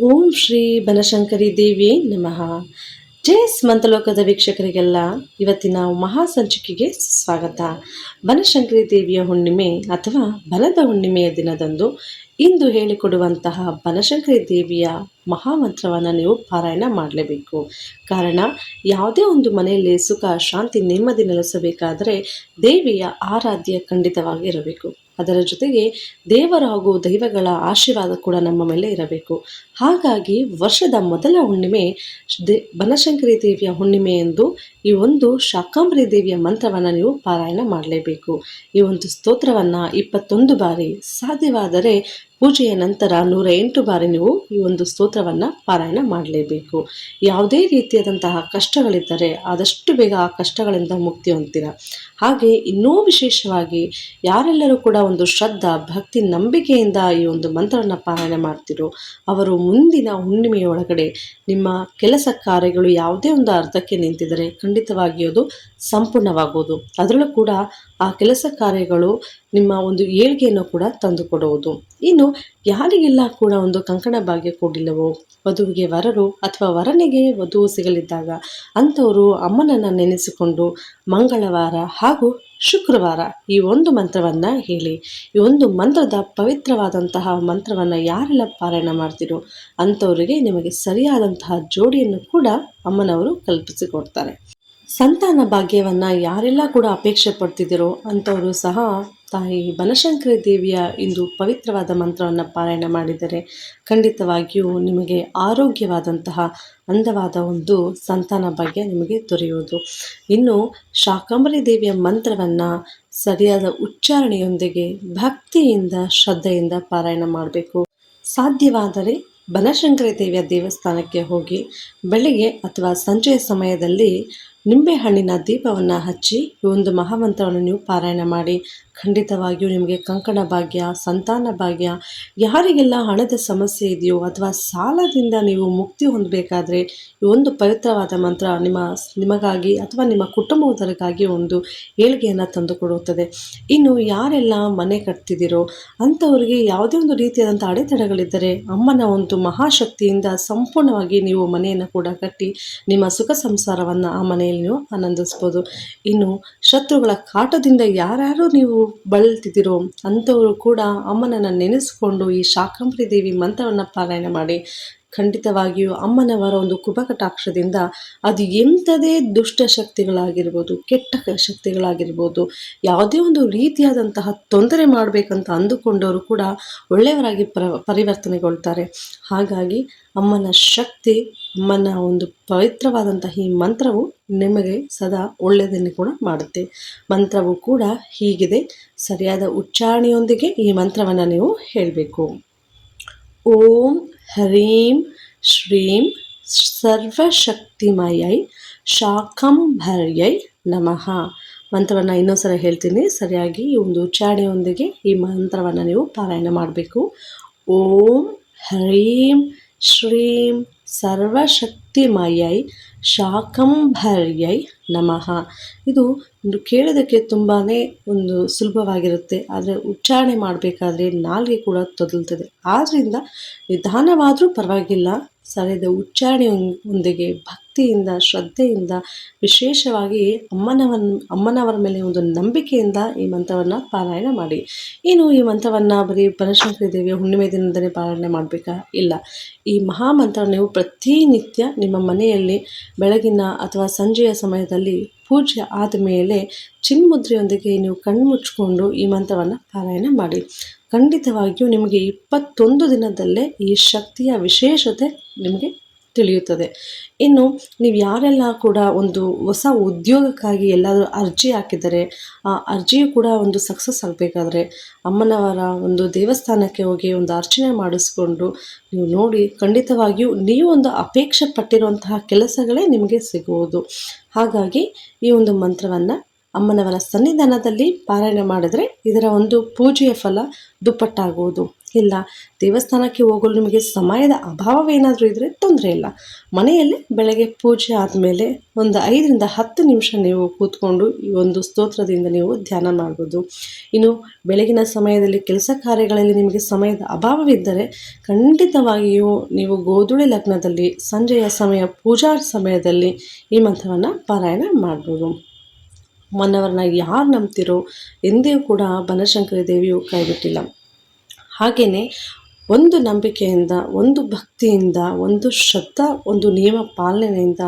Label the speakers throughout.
Speaker 1: ಓಂ ಶ್ರೀ ಬನಶಂಕರಿ ದೇವಿ ನಮಃ. ಜೈ ಸ್ಮಂತಲೋಕದ ವೀಕ್ಷಕರಿಗೆಲ್ಲ ಇವತ್ತಿನ ಮಹಾ ಸಂಚಿಕೆಗೆ ಸ್ವಾಗತ ಬನಶಂಕರಿ ದೇವಿಯ ಹುಣ್ಣಿಮೆ ಅಥವಾ ಬಲದ ಹುಣ್ಣಿಮೆಯ ದಿನದಂದು ಇಂದು ಹೇಳಿಕೊಡುವಂತಹ ಬನಶಂಕರಿ ದೇವಿಯ ಮಹಾಮಂತ್ರವನ್ನು ನೀವು ಪಾರಾಯಣ ಮಾಡಲೇಬೇಕು. ಕಾರಣ, ಯಾವುದೇ ಒಂದು ಮನೆಯಲ್ಲಿ ಸುಖ, ಶಾಂತಿ, ನೆಮ್ಮದಿ ನೆಲೆಸಬೇಕಾದರೆ ದೇವಿಯ ಆರಾಧ್ಯ ಖಂಡಿತವಾಗಿ ಇರಬೇಕು. ಅದರ ಜೊತೆಗೆ ದೇವರ ಹಾಗೂ ದೈವಗಳ ಆಶೀರ್ವಾದ ಕೂಡ ನಮ್ಮ ಮೇಲೆ ಇರಬೇಕು. ಹಾಗಾಗಿ ವರ್ಷದ ಮೊದಲ ಹುಣ್ಣಿಮೆ ದೇ, ಬನಶಂಕರಿ ದೇವಿಯ ಹುಣ್ಣಿಮೆ ಎಂದು ಈ ಒಂದು ಶಾಕಾಂಬರಿ ದೇವಿಯ ಮಂತ್ರವನ್ನು ನೀವು ಪಾರಾಯಣ ಮಾಡಲೇಬೇಕು. ಈ ಒಂದು ಸ್ತೋತ್ರವನ್ನು ಇಪ್ಪತ್ತೊಂದು ಬಾರಿ ಸಾಧ್ಯವಾದರೆ ಪೂಜೆಯ ನಂತರ ನೂರ ಎಂಟು ಬಾರಿ ನೀವು ಈ ಒಂದು ಸ್ತೋತ್ರವನ್ನು ಪಾರಾಯಣ ಮಾಡಲೇಬೇಕು. ಯಾವುದೇ ರೀತಿಯಾದಂತಹ ಕಷ್ಟಗಳಿದ್ದರೆ ಆದಷ್ಟು ಬೇಗ ಆ ಕಷ್ಟಗಳಿಂದ ಮುಕ್ತಿ ಹೊಂದಿರ ಹಾಗೆ ಇನ್ನೂ ವಿಶೇಷವಾಗಿ ಯಾರೆಲ್ಲರೂ ಕೂಡ ಒಂದು ಶ್ರದ್ಧಾ, ಭಕ್ತಿ, ನಂಬಿಕೆಯಿಂದ ಈ ಒಂದು ಮಂತ್ರವನ್ನು ಪಾರಾಯಣ ಮಾಡ್ತಿರೋ ಅವರು ಮುಂದಿನ ಹುಣ್ಣಿಮೆಯೊಳಗಡೆ ನಿಮ್ಮ ಕೆಲಸ ಕಾರ್ಯಗಳು ಯಾವುದೇ ಒಂದು ಅರ್ಥಕ್ಕೆ ನಿಂತಿದರೆ ಖಂಡಿತವಾಗಿ ಅದು ಸಂಪೂರ್ಣವಾಗುವುದು ಅದರಲ್ಲೂ ಕೂಡ ಆ ಕೆಲಸ ಕಾರ್ಯಗಳು ನಿಮ್ಮ ಒಂದು ಏಳ್ಗೆಯನ್ನು ಕೂಡ ತಂದುಕೊಡುವುದು. ಇನ್ನು ಯಾರಿಗೆಲ್ಲ ಕೂಡ ಒಂದು ಕಂಕಣ ಭಾಗ್ಯ ಕೊಡಿಲ್ಲವೋ ವಧುವಿಗೆ ವರರು ಅಥವಾ ವರನಿಗೆ ವಧು ಸಿಗಲಿದ್ದಾಗ ಅಂಥವರು ಅಮ್ಮನನ್ನು ನೆನೆಸಿಕೊಂಡು ಮಂಗಳವಾರ ಹಾಗೂ ಶುಕ್ರವಾರ ಈ ಒಂದು ಮಂತ್ರವನ್ನು ಹೇಳಿ, ಈ ಒಂದು ಮಂತ್ರದ ಪವಿತ್ರವಾದಂತಹ ಮಂತ್ರವನ್ನು ಯಾರೆಲ್ಲ ಪಾರಾಯಣ ಮಾಡ್ತೀರೋ ಅಂಥವರಿಗೆ ನಿಮಗೆ ಸರಿಯಾದಂತಹ ಜೋಡಿಯನ್ನು ಕೂಡ ಅಮ್ಮನವರು ಕಲ್ಪಿಸಿಕೊಡ್ತಾರೆ. ಸಂತಾನ ಭಾಗ್ಯವನ್ನು ಯಾರೆಲ್ಲ ಕೂಡ ಅಪೇಕ್ಷೆ ಪಡ್ತಿದ್ದೀರೋ ಅಂಥವರು ಸಹ ತಾಯಿ ಬನಶಂಕರಿ ದೇವಿಯ ಇಂದು ಪವಿತ್ರವಾದ ಮಂತ್ರವನ್ನು ಪಾರಾಯಣ ಮಾಡಿದರೆ ಖಂಡಿತವಾಗಿಯೂ ನಿಮಗೆ ಆರೋಗ್ಯವಾದಂತಹ ಅಂದವಾದ ಒಂದು ಸಂತಾನ ಭಾಗ್ಯ ನಿಮಗೆ ದೊರೆಯುವುದು. ಇನ್ನು ಶಾಕಾಂಬರಿ ದೇವಿಯ ಮಂತ್ರವನ್ನು ಸರಿಯಾದ ಉಚ್ಚಾರಣೆಯೊಂದಿಗೆ ಭಕ್ತಿಯಿಂದ, ಶ್ರದ್ಧೆಯಿಂದ ಪಾರಾಯಣ ಮಾಡಬೇಕು. ಸಾಧ್ಯವಾದರೆ ಬನಶಂಕರಿ ದೇವಿಯ ದೇವಸ್ಥಾನಕ್ಕೆ ಹೋಗಿ ಬೆಳಿಗ್ಗೆ ಅಥವಾ ಸಂಜೆಯ ಸಮಯದಲ್ಲಿ ನಿಂಬೆಹಣ್ಣಿನ ದೀಪವನ್ನು ಹಚ್ಚಿ ಈ ಒಂದು ಮಹಾಮಂತ್ರವನ್ನು ನೀವು ಪಾರಾಯಣ ಮಾಡಿ. ಖಂಡಿತವಾಗಿಯೂ ನಿಮಗೆ ಕಂಕಣ ಭಾಗ್ಯ, ಸಂತಾನ ಭಾಗ್ಯ, ಯಾರಿಗೆಲ್ಲ ಹಣದ ಸಮಸ್ಯೆ ಇದೆಯೋ ಅಥವಾ ಸಾಲದಿಂದ ನೀವು ಮುಕ್ತಿ ಹೊಂದಬೇಕಾದ್ರೆ ಈ ಒಂದು ಪವಿತ್ರವಾದ ಮಂತ್ರ ನಿಮ್ಮ ನಿಮಗಾಗಿ ಅಥವಾ ನಿಮ್ಮ ಕುಟುಂಬದವರಿಗಾಗಿ ಒಂದು ಏಳಿಗೆಯನ್ನು ತಂದುಕೊಡುತ್ತದೆ ಇನ್ನು ಯಾರೆಲ್ಲ ಮನೆ ಕಟ್ತಿದ್ದೀರೋ ಅಂಥವರಿಗೆ ಯಾವುದೇ ಒಂದು ರೀತಿಯಾದಂಥ ಅಡೆತಡೆಗಳಿದ್ದರೆ ಅಮ್ಮನ ಒಂದು ಮಹಾಶಕ್ತಿಯಿಂದ ಸಂಪೂರ್ಣವಾಗಿ ನೀವು ಮನೆಯನ್ನು ಕೂಡ ಕಟ್ಟಿ ನಿಮ್ಮ ಸುಖ ಸಂಸಾರವನ್ನು ಆ ಮನೆಯಲ್ಲಿ ನೀವು ಆನಂದಿಸ್ಬೋದು. ಇನ್ನು ಶತ್ರುಗಳ ಕಾಟದಿಂದ ಯಾರ್ಯಾರು ನೀವು ಬಳಲ್ತಿದ್ದೀರೋ ಅಂಥವರು ಕೂಡ ಅಮ್ಮನನ್ನು ನೆನೆಸ್ಕೊಂಡು ಈ ಶಾಕಂಬರಿ ದೇವಿ ಮಂತ್ರವನ್ನು ಪಾರಾಯಣ ಮಾಡಿ. ಖಂಡಿತವಾಗಿಯೂ ಅಮ್ಮನವರ ಒಂದು ಕುಪಕಟಾಕ್ಷದಿಂದ ಅದು ಎಂಥದೇ ದುಷ್ಟ ಶಕ್ತಿಗಳಾಗಿರ್ಬೋದು, ಕೆಟ್ಟ ಶಕ್ತಿಗಳಾಗಿರ್ಬೋದು, ಯಾವುದೇ ಒಂದು ರೀತಿಯಾದಂತಹ ತೊಂದರೆ ಮಾಡಬೇಕಂತ ಅಂದುಕೊಂಡವರು ಕೂಡ ಒಳ್ಳೆಯವರಾಗಿ ಪರ, ಪರಿವರ್ತನೆಗೊಳ್ತಾರೆ. ಹಾಗಾಗಿ ಅಮ್ಮನ ಶಕ್ತಿ, ಅಮ್ಮನ ಒಂದು ಪವಿತ್ರವಾದಂತಹ ಈ ಮಂತ್ರವು ನಿಮಗೆ ಸದಾ ಒಳ್ಳೆಯದನ್ನು ಕೂಡ ಮಾಡುತ್ತೆ. ಮಂತ್ರವು ಕೂಡ ಹೀಗಿದೆ. ಸರಿಯಾದ ಉಚ್ಚಾರಣೆಯೊಂದಿಗೆ ಈ ಮಂತ್ರವನ್ನು ನೀವು ಹೇಳಬೇಕು. ಓಂ ಹ್ರೀಂ ಶ್ರೀಂ ಸರ್ವಶಕ್ತಿಮಯೈ ಶಾಕಂಭರ್ಯೈ ನಮಃ ಮಂತ್ರವನ್ನು ಇನ್ನೊಂದು ಸಲ ಹೇಳ್ತೀನಿ. ಸರಿಯಾಗಿ ಈ ಒಂದು ಉಚ್ಚಾರಣೆಯೊಂದಿಗೆ ಈ ಮಂತ್ರವನ್ನು ನೀವು ಪಾರಾಯಣ ಮಾಡಬೇಕು. ಓಂ ಹ್ರೀಂ ಶ್ರೀಂ ಸರ್ವಶಕ್ತಿಮಯೈ ಶಾಕಂಭರ್ಯೈ ನಮಃ. ಇದು ಕೇಳೋದಕ್ಕೆ ತುಂಬಾ ಒಂದು ಸುಲಭವಾಗಿರುತ್ತೆ. ಆದರೆ ಉಚ್ಚಾರಣೆ ಮಾಡಬೇಕಾದ್ರೆ ನಾಲ್ಗೆ ಕೂಡ ತೊದಲ್ತದೆ. ಆದ್ದರಿಂದ ನಿಧಾನವಾದರೂ ಪರವಾಗಿಲ್ಲ. ಸರಿಯಾದ ಉಚ್ಚಾರಣೆಯೊಂದಿಗೆ ಭಕ್ತಿಯಿಂದ, ಶ್ರದ್ಧೆಯಿಂದ, ವಿಶೇಷವಾಗಿ ಅಮ್ಮನವನ್, ಅಮ್ಮನವರ ಮೇಲೆ ಒಂದು ನಂಬಿಕೆಯಿಂದ ಈ ಮಂತ್ರವನ್ನು ಪಾರಾಯಣ ಮಾಡಿ. ಏನು ಈ ಮಂತ್ರವನ್ನು ಬರೀ ಬನಶಂಕರಿ ದೇವಿಯ ಹುಣ್ಣಿಮೆ ದಿನದಲ್ಲೇ ಪಾರಾಯಣ ಮಾಡಬೇಕಾ? ಇಲ್ಲ. ಈ ಮಹಾಮಂತ್ರ ನೀವು ಪ್ರತಿನಿತ್ಯ ನಿಮ್ಮ ಮನೆಯಲ್ಲಿ ಬೆಳಗಿನ ಅಥವಾ ಸಂಜೆಯ ಸಮಯದಲ್ಲಿ ಪೂಜೆ ಆದ ಮೇಲೆ ಚಿನ್ಮುದ್ರೆಯೊಂದಿಗೆ ನೀವು ಕಣ್ಮುಚ್ಕೊಂಡು ಈ ಮಂತ್ರವನ್ನು ಪಾರಾಯಣ ಮಾಡಿ. ಖಂಡಿತವಾಗಿಯೂ ನಿಮಗೆ ಇಪ್ಪತ್ತೊಂದು ದಿನದಲ್ಲೇ ಈ ಶಕ್ತಿಯ ವಿಶೇಷತೆ ನಿಮಗೆ ತಿಳಿಯುತ್ತದೆ. ಇನ್ನು ನೀವು ಯಾರೆಲ್ಲ ಕೂಡ ಒಂದು ಹೊಸ ಉದ್ಯೋಗಕ್ಕಾಗಿ ಎಲ್ಲಾದರೂ ಅರ್ಜಿ ಹಾಕಿದರೆ, ಆ ಅರ್ಜಿಯು ಕೂಡ ಒಂದು ಸಕ್ಸಸ್ ಆಗಬೇಕಾದ್ರೆ ಅಮ್ಮನವರ ಒಂದು ದೇವಸ್ಥಾನಕ್ಕೆ ಹೋಗಿ ಒಂದು ಅರ್ಚನೆ ಮಾಡಿಸ್ಕೊಂಡು ನೀವು ನೋಡಿ, ಖಂಡಿತವಾಗಿಯೂ ನೀವು ಒಂದು ಅಪೇಕ್ಷೆ ಪಟ್ಟಿರುವಂತಹ ಕೆಲಸಗಳೇ ನಿಮಗೆ ಸಿಗುವುದು. ಹಾಗಾಗಿ ಈ ಒಂದು ಮಂತ್ರವನ್ನು ಅಮ್ಮನವರ ಸನ್ನಿಧಾನದಲ್ಲಿ ಪಾರಾಯಣ ಮಾಡಿದರೆ ಇದರ ಒಂದು ಪೂಜೆಯ ಫಲ ದುಪ್ಪಟ್ಟಾಗುವುದು. ಇಲ್ಲ, ದೇವಸ್ಥಾನಕ್ಕೆ ಹೋಗಲು ನಿಮಗೆ ಸಮಯದ ಅಭಾವವೇನಾದರೂ ಇದ್ದರೆ ತೊಂದರೆ ಇಲ್ಲ. ಮನೆಯಲ್ಲೇ ಬೆಳಗ್ಗೆ ಪೂಜೆ ಆದಮೇಲೆ ಒಂದು ಐದರಿಂದ ಹತ್ತು ನಿಮಿಷ ನೀವು ಕೂತ್ಕೊಂಡು ಈ ಒಂದು ಸ್ತೋತ್ರದಿಂದ ನೀವು ಧ್ಯಾನ ಮಾಡ್ಬೋದು ಇನ್ನು ಬೆಳಗಿನ ಸಮಯದಲ್ಲಿ ಕೆಲಸ ಕಾರ್ಯಗಳಲ್ಲಿ ನಿಮಗೆ ಸಮಯದ ಅಭಾವವಿದ್ದರೆ ಖಂಡಿತವಾಗಿಯೂ ನೀವು ಗೋಧುಳಿ ಲಗ್ನದಲ್ಲಿ, ಸಂಜೆಯ ಸಮಯ ಪೂಜಾ ಸಮಯದಲ್ಲಿ ಈ ಮಂತ್ರವನ್ನು ಪಾರಾಯಣ ಮಾಡ್ಬೋದು. ಮನ್ನವರನ್ನ ಯಾರು ನಂಬ್ತಿರೋ ಎಂದಿಗೂ ಕೂಡ ಬನಶಂಕರಿ ದೇವಿಯು ಕೈಬಿಟ್ಟಿಲ್ಲ. ಹಾಗೆಯೇ ಒಂದು ನಂಬಿಕೆಯಿಂದ, ಒಂದು ಭಕ್ತಿಯಿಂದ, ಒಂದು ಶ್ರದ್ಧಾ, ಒಂದು ನಿಯಮ ಪಾಲನೆಯಿಂದ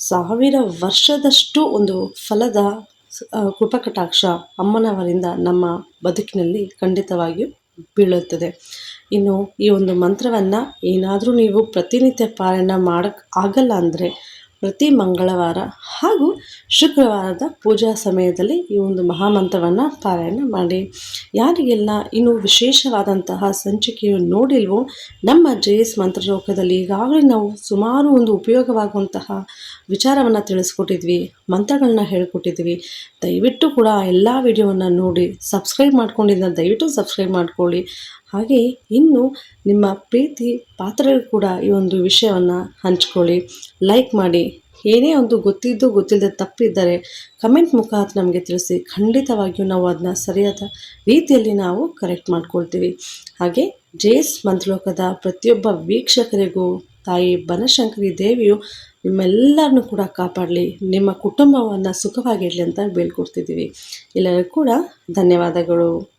Speaker 1: ಸಾವಿರ ವರ್ಷದಷ್ಟು ಒಂದು ಫಲದ ಕೃಪಕಟಾಕ್ಷ ಅಮ್ಮನವರಿಂದ ನಮ್ಮ ಬದುಕಿನಲ್ಲಿ ಖಂಡಿತವಾಗಿಯೂ ಬೀಳುತ್ತದೆ. ಇನ್ನು ಈ ಒಂದು ಮಂತ್ರವನ್ನು ಏನಾದರೂ ನೀವು ಪ್ರತಿನಿತ್ಯ ಪಾಲನೆ ಮಾಡೋಕ್ಕೆ ಆಗಲ್ಲ ಅಂದರೆ ಪ್ರತಿ ಮಂಗಳವಾರ ಹಾಗೂ ಶುಕ್ರವಾರದ ಪೂಜಾ ಸಮಯದಲ್ಲಿ ಈ ಒಂದು ಮಹಾಮಂತ್ರವನ್ನು ಪಾರಾಯಣ ಮಾಡಿ. ಯಾರಿಗೆಲ್ಲ ಇನ್ನೂ ವಿಶೇಷವಾದಂತಹ ಸಂಚಿಕೆಯು ನೋಡಿಲ್ವೋ, ನಮ್ಮ ಜೆ ಎಸ್ ಮಂತ್ರಲೋಕದಲ್ಲಿ ಈಗಾಗಲೇ ನಾವು ಸುಮಾರು ಒಂದು ಉಪಯೋಗವಾಗುವಂತಹ ವಿಚಾರವನ್ನು ತಿಳಿಸ್ಕೊಟ್ಟಿದ್ವಿ ಮಂತ್ರಗಳನ್ನ ಹೇಳ್ಕೊಟ್ಟಿದ್ವಿ. ದಯವಿಟ್ಟು ಕೂಡ ಎಲ್ಲ ವಿಡಿಯೋವನ್ನು ನೋಡಿ, ಸಬ್ಸ್ಕ್ರೈಬ್ ಮಾಡ್ಕೊಂಡಿದ್ದ ದಯವಿಟ್ಟು ಸಬ್ಸ್ಕ್ರೈಬ್ ಮಾಡ್ಕೊಳ್ಳಿ. ಹಾಗೆ ಇನ್ನು ನಿಮ್ಮ ಪ್ರೀತಿ ಪಾತ್ರರು ಕೂಡ ಈ ಒಂದು ವಿಷಯವನ್ನು ಹಂಚ್ಕೊಳ್ಳಿ. ಲೈಕ್ ಮಾಡಿ. ಏನೇ ಒಂದು ಗೊತ್ತಿದ್ದು ಗೊತ್ತಿಲ್ಲದೆ ತಪ್ಪಿದ್ದರೆ ಕಮೆಂಟ್ ಮುಖಾಂತರ ನಮಗೆ ತಿಳಿಸಿ. ಖಂಡಿತವಾಗಿಯೂ ನಾವು ಅದನ್ನ ಸರಿಯಾದ ರೀತಿಯಲ್ಲಿ ನಾವು ಕರೆಕ್ಟ್ ಮಾಡ್ಕೊಳ್ತೀವಿ. ಹಾಗೆ ಜೇಸ್ ಮಂತ್ರಲೋಕದ ಪ್ರತಿಯೊಬ್ಬ ವೀಕ್ಷಕರಿಗೂ, ತಾಯಿ ಬನಶಂಕರಿ ದೇವಿಯು ನಿಮ್ಮೆಲ್ಲರನ್ನು ಕೂಡ ಕಾಪಾಡಲಿ. ನಿಮ್ಮ ಕುಟುಂಬವನ್ನು ಸುಖವಾಗಿರಲಿ ಅಂತ ಬೇಳ್ಕೊಡ್ತಿದ್ದೀವಿ ಎಲ್ಲರಿಗೂ ಕೂಡ ಧನ್ಯವಾದಗಳು.